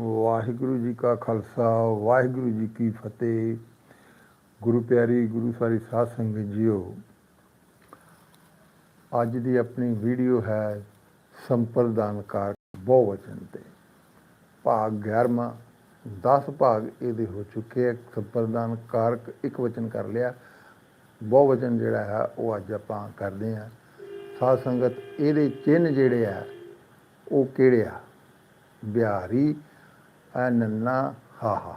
ਵਾਹਿਗੁਰੂ ਜੀ ਕਾ ਖਾਲਸਾ, ਵਾਹਿਗੁਰੂ ਜੀ ਕੀ ਫਤਿਹ। ਗੁਰੂ ਪਿਆਰੀ, ਗੁਰੂ ਸਾਰੀ ਸਾਧ ਸੰਗਤ ਜੀਓ, ਅੱਜ ਦੀ ਆਪਣੀ ਵੀਡੀਓ ਹੈ ਸੰਪਰਦਾਨ ਕਾਰ ਬਹੁਵਚਨ ਤੇ। ਭਾਗ 11ਵਾਂ 10 ਭਾਗ ਇਹਦੇ ਹੋ ਚੁੱਕੇ ਹੈ ਸੰਪਰਦਾਨ ਕਾਰਕ ਇੱਕ ਵਚਨ ਕਰ ਲਿਆ। ਬਹੁਵਚਨ ਜਿਹੜਾ ਹੈ, ਉਹ ਅੱਜ ਆਪਾਂ ਕਰਦੇ ਹਾਂ। ਸਾਧ ਸੰਗਤ, ਇਹਦੇ ਚਿੰਨ ਜਿਹੜੇ ਆ, ਉਹ ਕਿਹੜੇ ਆ? ਬਿਹਾਰੀ ਐ ਨੰਨਾ ਹਾਹਾ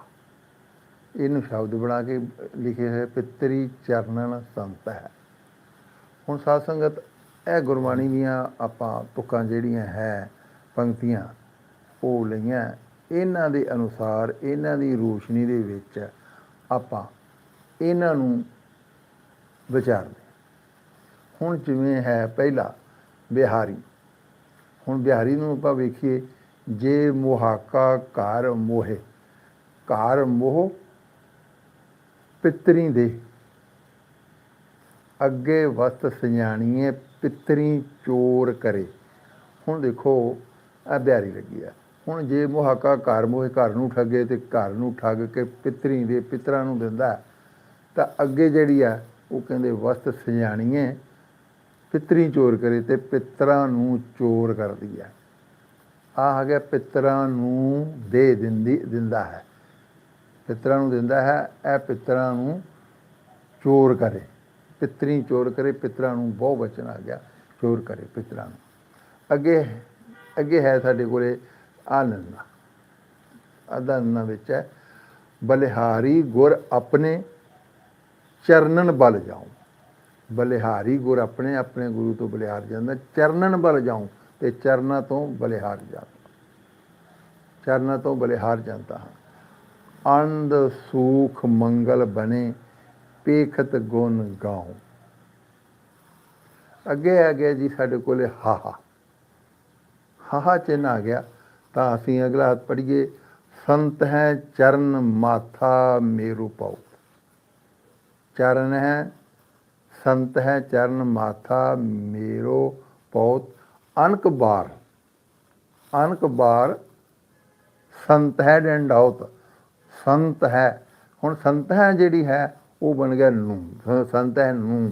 ਇਹਨੂੰ ਸ਼ਬਦ ਬਣਾ ਕੇ ਲਿਖੇ ਹੋਏ ਪਿੱਤਰੀ ਚਰਨਨ ਸੰਤ ਹੈ। ਹੁਣ ਸਾਧ ਸੰਗਤ ਇਹ ਗੁਰਬਾਣੀ ਦੀਆਂ ਆਪਾਂ ਤੁਕਾਂ ਜਿਹੜੀਆਂ ਹੈ, ਪੰਕਤੀਆਂ, ਉਹ ਲਈਆਂ। ਇਹਨਾਂ ਦੇ ਅਨੁਸਾਰ, ਇਹਨਾਂ ਦੀ ਰੋਸ਼ਨੀ ਦੇ ਵਿੱਚ ਆਪਾਂ ਇਹਨਾਂ ਨੂੰ ਵਿਚਾਰਦੇ ਹੁਣ ਜਿਵੇਂ ਹੈ ਪਹਿਲਾ ਬਿਹਾਰੀ। ਹੁਣ ਬਿਹਾਰੀ ਨੂੰ ਆਪਾਂ ਵੇਖੀਏ ਜੇ ਮੁਹਾਕਾ ਘਰ ਮੋਹੇ, ਘਰ ਮੋਹ ਪਿੱਤਰੀ ਦੇ। ਅੱਗੇ ਵਸਤ ਸਿਆਣੀਏ, ਪਿੱਤਰੀ ਚੋਰ ਕਰੇ। ਹੁਣ ਦੇਖੋ, ਇਹ ਬਿਹਾਰੀ ਲੱਗੀ ਆ। ਹੁਣ ਜੇ ਮੁਹਾਕਾ ਘਰ ਮੋਹੇ, ਘਰ ਨੂੰ ਠੱਗੇ ਤੇ ਘਰ ਨੂੰ ਠੱਗ ਕੇ ਪਿੱਤਰੀ ਦੇ ਪਿੱਤਰਾਂ ਨੂੰ ਦਿੰਦਾ, ਤਾਂ ਅੱਗੇ ਜਿਹੜੀ ਆ, ਉਹ ਕਹਿੰਦੇ ਵਸਤ ਸਿਆਣੀਏ, ਪਿੱਤਰੀ ਚੋਰ ਕਰੇ ਤੇ ਪਿੱਤਰਾਂ ਨੂੰ ਚੋਰ ਕਰਦੀ ਹੈ ਆ। ਆ ਹੈਗਾ ਪਿੱਤਰਾਂ ਨੂੰ ਦੇ ਦਿੰਦੀ, ਦਿੰਦਾ ਹੈ। ਪਿੱਤਰਾਂ ਨੂੰ ਦਿੰਦਾ ਹੈ, ਇਹ ਪਿੱਤਰਾਂ ਨੂੰ ਚੋਰ ਕਰੇ। ਪਿੱਤਰੀ ਚੋਰ ਕਰੇ, ਪਿੱਤਰਾਂ ਨੂੰ ਬਹੁ ਵਚਨ ਆ ਗਿਆ, ਚੋਰ ਕਰੇ ਪਿੱਤਰਾਂ ਨੂੰ। ਅੱਗੇ ਅੱਗੇ ਹੈ ਸਾਡੇ ਕੋਲੇ ਆਨੰਦ। ਆਨੰਦ ਵਿੱਚ ਹੈ, ਬਲਿਹਾਰੀ ਗੁਰ ਆਪਣੇ ਚਰਨਨ ਬਲ ਜਾਉ। ਬਲਿਹਾਰੀ ਗੁਰ ਆਪਣੇ ਆਪਣੇ ਗੁਰੂ ਤੋਂ ਬਲਿਹਾਰ ਜਾਂਦਾ, ਚਰਨਨ ਬਲ ਜਾਉ। ਤੇ ਚਰਨਾਂ ਤੋਂ ਬਲਿਹਾਰ ਜਾਂਦਾ ਚਰਨਾਂ ਤੋਂ ਬਲਿਹਾਰ ਜਾਂਦਾ ਹਾਂ। ਅੰਧ ਸੂਖ ਮੰਗਲ ਬਣੇ, ਪੇਖਤ ਗੁਣ ਗਾਉ। ਅੱਗੇ ਆ ਗਿਆ ਜੀ ਸਾਡੇ ਕੋਲੇ ਹਾਹਾ। ਹਾਹਾ ਚਿੰਨ ਆ ਗਿਆ, ਤਾਂ ਅਸੀਂ ਅਗਲਾ ਹੱਥ ਪੜੀਏ ਸੰਤ ਹੈ ਚਰਨ ਮਾਥਾ ਮੇਰੂ ਪਾਉ। ਚਰਨ ਹੈ, ਸੰਤ ਹੈ ਚਰਨ ਮਾਥਾ ਮੇਰੋ ਪੌਤ ਅਨਕ ਬਾਰ ਅਨਕ ਬਾਰ ਸੰਤ ਹੈ ਡੰਡਾਉਤ ਸੰਤ ਹੈ। ਹੁਣ ਸੰਤ ਹੈ ਜਿਹੜੀ ਹੈ, ਉਹ ਬਣ ਗਿਆ ਨੂੰ ਸੰਤ ਹੈ ਨੂੰ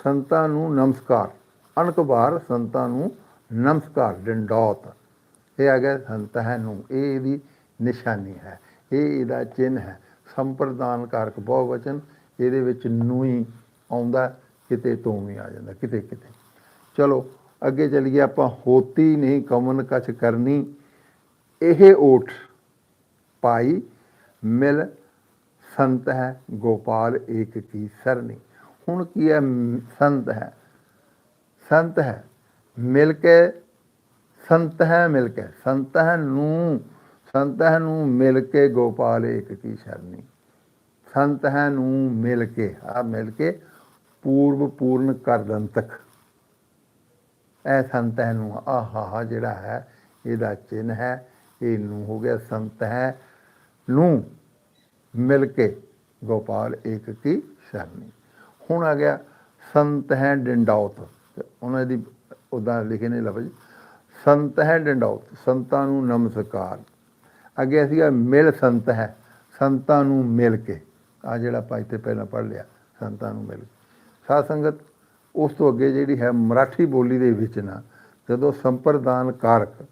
ਸੰਤਾਂ ਨੂੰ ਨਮਸਕਾਰ। ਅਨਕ ਬਾਰ ਸੰਤਾਂ ਨੂੰ ਨਮਸਕਾਰ ਡੰਡਾਉਤ ਇਹ ਆ ਗਿਆ ਸੰਤ ਹੈ ਨੂੰ ਇਹ ਇਹਦੀ ਨਿਸ਼ਾਨੀ ਹੈ। ਇਹ ਇਹਦਾ ਚਿੰਨ ਹੈ। ਸੰਪਰਦਾਨ ਕਾਰਕ ਬਹੁਵਚਨ ਇਹਦੇ ਵਿੱਚ ਨੂੰ ਹੀ ਆਉਂਦਾ, ਕਿਤੇ ਤੋਂ ਵੀ ਆ ਜਾਂਦਾ ਕਿਤੇ ਕਿਤੇ ਚਲੋ ਅੱਗੇ ਚਲੀਏ, ਆਪਾਂ ਹੋਤੀ ਨਹੀਂ, ਕਮਨ ਕਛ ਕਰਨੀ। ਇਹ ਓਠ ਪਾਈ ਮਿਲ ਸੰਤ ਹੈ, ਗੋਪਾਲ ਏਕ ਕੀ ਸਰਨੀ। ਹੁਣ ਕੀ ਹੈ ਸੰਤ ਹੈ? ਸੰਤ ਹੈ, ਮਿਲ ਕੇ ਸੰਤ ਹੈ, ਮਿਲ ਕੇ। ਸੰਤ ਹੈ ਨੂੰ, ਸੰਤ ਹੈ ਨੂੰ ਮਿਲ ਕੇ ਗੋਪਾਲ ਏਕ ਕੀ ਸ਼ਰਨੀ। ਸੰਤ ਹੈ ਨੂੰ ਮਿਲ ਕੇ ਆ ਮਿਲ ਕੇ ਪੂਰਵ ਪੂਰਨ ਕਰ ਦੰਤਕ। ਇਹ ਸੰਤ ਹੈ ਨੂੰ, ਆਹਾ ਜਿਹੜਾ ਹੈ, ਇਹਦਾ ਚਿੰਨ ਹੈ ਇਹ ਨੂੰ ਹੋ ਗਿਆ ਸੰਤ ਹੈ ਨੂੰ ਮਿਲ ਕੇ ਗੋਪਾਲ ਏਕ ਕੀ ਸ਼ਰਨੀ। ਹੁਣ ਆ ਗਿਆ ਸੰਤ ਹੈ ਡੰਡੌਤ। ਉਹਨਾਂ ਦੀ ਉਦਾਂ ਲਿਖੇ ਨੇ ਲਫ਼ਜ਼। ਸੰਤ ਹੈ ਡੰਡੌਤ, ਸੰਤਾਂ ਨੂੰ ਨਮਸਕਾਰ। ਅੱਗੇ ਸੀਗਾ ਮਿਲ ਸੰਤ ਹੈ, ਸੰਤਾਂ ਨੂੰ ਮਿਲ ਕੇ। ਆ ਜਿਹੜਾ ਆਪਾਂ ਇੱਥੇ ਪਹਿਲਾਂ ਪੜ੍ਹ ਲਿਆ, ਸੰਤਾਂ ਨੂੰ ਮਿਲ ਕੇ। ਸਾਧ ਸੰਗਤ ਉਸ ਤੋਂ ਅੱਗੇ ਜਿਹੜੀ ਹੈ ਮਰਾਠੀ ਬੋਲੀ ਦੇ ਵਿੱਚ ਨਾ ਜਦੋਂ ਸੰਪਰਦਾਨ ਕਾਰਕ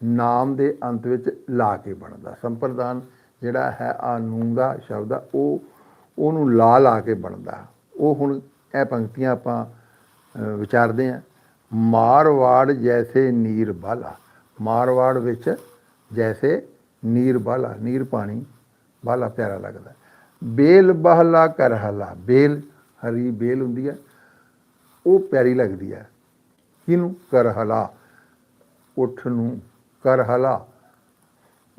ਨਾਮ ਦੇ ਅੰਤ ਵਿੱਚ ਲਾ ਕੇ ਬਣਦਾ, ਸੰਪਰਦਾਨ ਜਿਹੜਾ ਹੈ ਆ ਦਾ ਸ਼ਬਦ ਆ, ਉਹ ਉਹਨੂੰ ਲਾ ਲਾ ਕੇ ਬਣਦਾ। ਉਹ ਹੁਣ ਇਹ ਪੰਕਤੀਆਂ ਆਪਾਂ ਵਿਚਾਰਦੇ ਹਾਂ। ਮਾਰਵਾੜ ਜੈਸੇ ਨੀਰ ਬਾਲਾ। ਮਾਰਵਾੜ ਵਿੱਚ ਜੈਸੇ ਨੀਰ ਬਾਲਾ, ਨੀਰ ਪਾਣੀ ਬਾਲਾ ਪਿਆਰਾ ਲੱਗਦਾ। ਬੇਲ ਬਹਲਾ ਕਰਹਲਾ, ਬੇਲ, ਹਰੀ ਬੇਲ ਹੁੰਦੀ ਹੈ ਉਹ ਪਿਆਰੀ ਲੱਗਦੀ ਹੈ। ਕਿਹਨੂੰ? ਕਰਹਲਾ ਉਠ ਨੂੰ। ਕਰਹਲਾ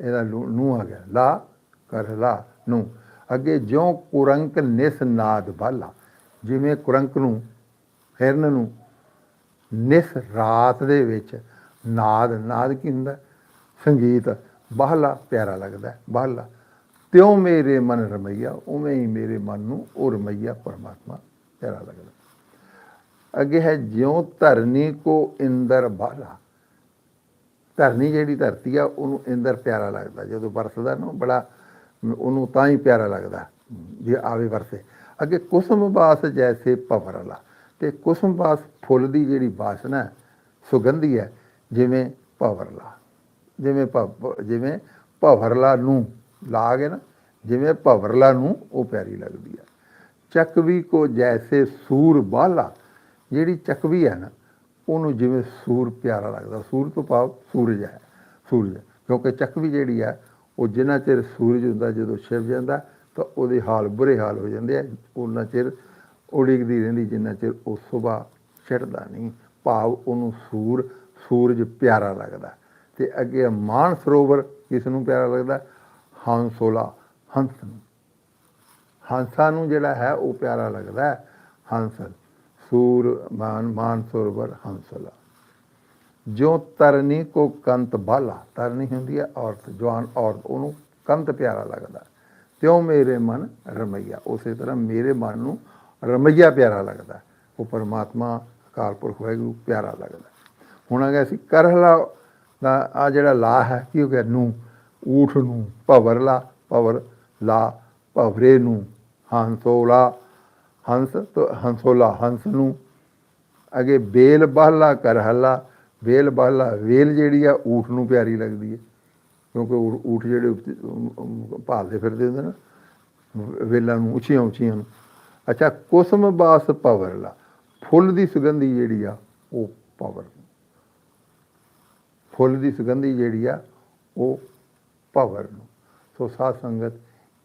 ਇਹਦਾ ਨੂੰ ਆ ਗਿਆ। ਲਾ ਕਰਹਲਾ ਨੂੰ ਅੱਗੇ ਜਿਉ ਕੁਰੰਕ ਨਿਸ ਨਾਦ ਬਾਲਾ। ਜਿਵੇਂ ਕੁਰੰਕ ਨੂੰ, ਹਿਰਨ ਨੂੰ, ਨਿਸ ਰਾਤ ਦੇ ਵਿੱਚ ਨਾਦ ਨਾਦ ਕੀ ਹੁੰਦਾ? ਸੰਗੀਤ। ਬਾਹਲਾ ਪਿਆਰਾ ਲੱਗਦਾ ਬਾਹਲਾ। ਤਿਉ ਮੇਰੇ ਮਨ ਰਮਈਆ, ਉਵੇਂ ਹੀ ਮੇਰੇ ਮਨ ਨੂੰ ਉਹ ਰਮਈਆ ਪਰਮਾਤਮਾ ਪਿਆਰਾ ਲੱਗਦਾ। ਅੱਗੇ ਹੈ, ਜਿਉ ਧਰਨੀ ਕੋ ਇੰਦਰ ਬਾਲਾ। ਧਰਨੀ ਜਿਹੜੀ ਧਰਤੀ ਆ, ਉਹਨੂੰ ਇੰਦਰ ਪਿਆਰਾ ਲੱਗਦਾ। ਜਦੋਂ ਵਰਸਦਾ ਨਾ ਬੜਾ, ਉਹਨੂੰ ਤਾਂ ਹੀ ਪਿਆਰਾ ਲੱਗਦਾ, ਜੇ ਆਵੇ ਵਰਸੇ ਅੱਗੇ ਕੁਸਮ ਬਾਸ ਜੈਸੇ ਭਵਰਲਾ ਤੇ ਕੁਸਮ ਬਾਸ ਫੁੱਲ ਦੀ ਜਿਹੜੀ ਬਾਸਨਾ ਸੁਗੰਧੀ ਹੈ, ਜਿਵੇਂ ਭਵਰਲਾ ਜਿਵੇਂ ਭਵ- ਜਿਵੇਂ ਭਵਰਲਾ ਨੂੰ ਲਾ ਕੇ ਨਾ, ਜਿਵੇਂ ਭਵਰਲਾ ਨੂੰ ਉਹ ਪਿਆਰੀ ਲੱਗਦੀ ਹੈ। ਚੱਕਵੀ ਕੋ ਜੈਸੇ ਸੂਰ ਬਾਲਾ। ਜਿਹੜੀ ਚੱਕਵੀ ਹੈ ਨਾ, ਉਹਨੂੰ ਜਿਵੇਂ ਸੂਰ ਪਿਆਰਾ ਲੱਗਦਾ, ਸੂਰ ਤੋਂ ਭਾਵ ਸੂਰਜ ਹੈ, ਸੂਰਜ। ਕਿਉਂਕਿ ਚੱਕਵੀ ਜਿਹੜੀ ਹੈ, ਉਹ ਜਿੰਨਾ ਚਿਰ ਸੂਰਜ ਹੁੰਦਾ ਜਦੋਂ ਛਿਪ ਜਾਂਦਾ, ਤਾਂ ਉਹਦੇ ਹਾਲ ਬੁਰੇ ਹਾਲ ਹੋ ਜਾਂਦੇ ਆ ਉਹਨਾਂ ਚਿਰ ਉਡੀਕਦੀ ਰਹਿੰਦੀ, ਜਿੰਨਾ ਚਿਰ ਉਹ ਸੁਬਾ ਚੜ੍ਹਦਾ ਨਹੀਂ, ਭਾਵ ਉਹਨੂੰ ਸੂਰ, ਸੂਰਜ ਪਿਆਰਾ ਲੱਗਦਾ। ਤੇ ਅੱਗੇ ਮਾਨ ਸਰੋਵਰ ਕਿਸ ਨੂੰ ਪਿਆਰਾ ਲੱਗਦਾ? ਹੰਸੋਲਾ, ਹੰਸ ਨੂੰ। ਹੰਸਾਂ ਨੂੰ ਜਿਹੜਾ ਹੈ, ਉਹ ਪਿਆਰਾ ਲੱਗਦਾ ਹੈ, ਹੰਸ। ਸੂਰ ਮਾਨ ਮਾਨ ਸਰਵਰ ਹੰਸਲਾ। ਜੋ ਤਰਨੀ ਕੋ ਕੰਤ ਬਾਲਾ, ਤਰਨੀ ਹੁੰਦੀ ਹੈ ਔਰਤ, ਜਵਾਨ ਔਰਤ, ਉਹਨੂੰ ਕੰਤ ਪਿਆਰਾ ਲੱਗਦਾ। ਤਿਉ ਮੇਰੇ ਮਨ ਰਮਈਆ, ਉਸੇ ਤਰ੍ਹਾਂ ਮੇਰੇ ਮਨ ਨੂੰ ਰਮਈਆ ਪਿਆਰਾ ਲੱਗਦਾ। ਉਹ ਪਰਮਾਤਮਾ ਅਕਾਲ ਪੁਰਖ ਵਾਹਿਗੁਰੂ ਪਿਆਰਾ ਲੱਗਦਾ। ਹੁਣ ਅਗੇ ਅਸੀਂ ਕਰਹਲਾ ਦਾ, ਆ ਜਿਹੜਾ ਲਾ ਹੈ, ਕੀ ਹੋ ਗਿਆ? ਨੂੰ, ਊਠ ਨੂੰ ਭਵਰ ਲਾ ਭਵਰ ਲਾ, ਭਵਰੇ ਨੂੰ, ਹੰਸੋਲਾ ਹੰਸ ਤੋਂ ਹੰਸੋਲਾ ਹੰਸ ਨੂੰ ਅਗੇ ਬੇਲ ਬਹਲਾ ਕਰਹਲਾ ਬੇਲ ਬਹਲਾ, ਵੇਲ ਜਿਹੜੀ ਆ ਊਠ ਨੂੰ ਪਿਆਰੀ ਲੱਗਦੀ ਹੈ ਕਿਉਂਕਿ ਊਠ ਜਿਹੜੇ ਭਾਲਦੇ ਫਿਰਦੇ ਹੁੰਦੇ ਨਾ, ਵੇਲਾਂ ਨੂੰ ਉੱਚੀਆਂ ਉੱਚੀਆਂ ਨੂੰ। ਅੱਛਾ, ਕੁਸਮ ਬਾਸ ਪਵਰਲਾ ਫੁੱਲ ਦੀ ਸੁਗੰਧੀ ਜਿਹੜੀ ਆ ਉਹ ਪਵਰ। ਫੁੱਲ ਦੀ ਸੁਗੰਧੀ ਜਿਹੜੀ ਆ ਉਹ ਪਵਰ ਨੂੰ। ਸੋ ਸਾਧ ਸੰਗਤ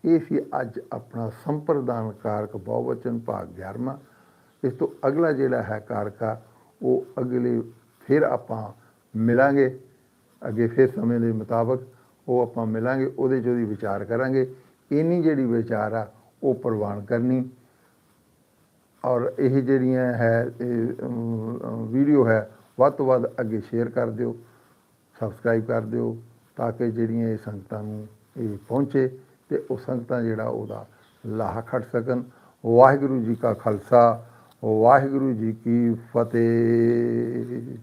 ਇਹ ਸੀ ਅੱਜ ਆਪਣਾ ਸੰਪਰਦਾਨ ਕਾਰਕ ਬਹੁਵਚਨ ਭਾਗ 11ਵਾਂ ਇਸ ਤੋਂ ਅਗਲਾ ਜਿਹੜਾ ਹੈ ਕਾਰਕਾ ਉਹ ਅਗਲੇ ਫਿਰ ਆਪਾਂ ਮਿਲਾਂਗੇ। ਅੱਗੇ ਫਿਰ ਸਮੇਂ ਦੇ ਮੁਤਾਬਕ ਉਹ ਆਪਾਂ ਮਿਲਾਂਗੇ, ਉਹਦੇ 'ਚ ਉਹਦੀ ਵਿਚਾਰ ਕਰਾਂਗੇ। ਇੰਨੀ ਜਿਹੜੀ ਵਿਚਾਰ ਆ, ਉਹ ਪ੍ਰਵਾਨ ਕਰਨੀ। ਔਰ ਇਹ ਜਿਹੜੀਆਂ ਹੈ, ਇਹ ਵੀਡੀਓ ਹੈ, ਵੱਧ ਤੋਂ ਵੱਧ ਅੱਗੇ ਸ਼ੇਅਰ ਕਰ ਦਿਓ ਸਬਸਕ੍ਰਾਈਬ ਕਰ ਦਿਓ, ਤਾਂ ਕਿ ਜਿਹੜੀਆਂ ਇਹ ਸੰਗਤਾਂ ਨੂੰ ਇਹ ਪਹੁੰਚੇ। ਤੇ ਉਹ ਸੰਗਤਾਂ ਜਿਹੜਾ ਉਹਦਾ ਲਾਹਾ ਖੜ ਸਕਣ। ਵਾਹਿਗੁਰੂ ਜੀ ਕਾ ਖਾਲਸਾ, ਵਾਹਿਗੁਰੂ ਜੀ ਕੀ ਫਤਿਹ।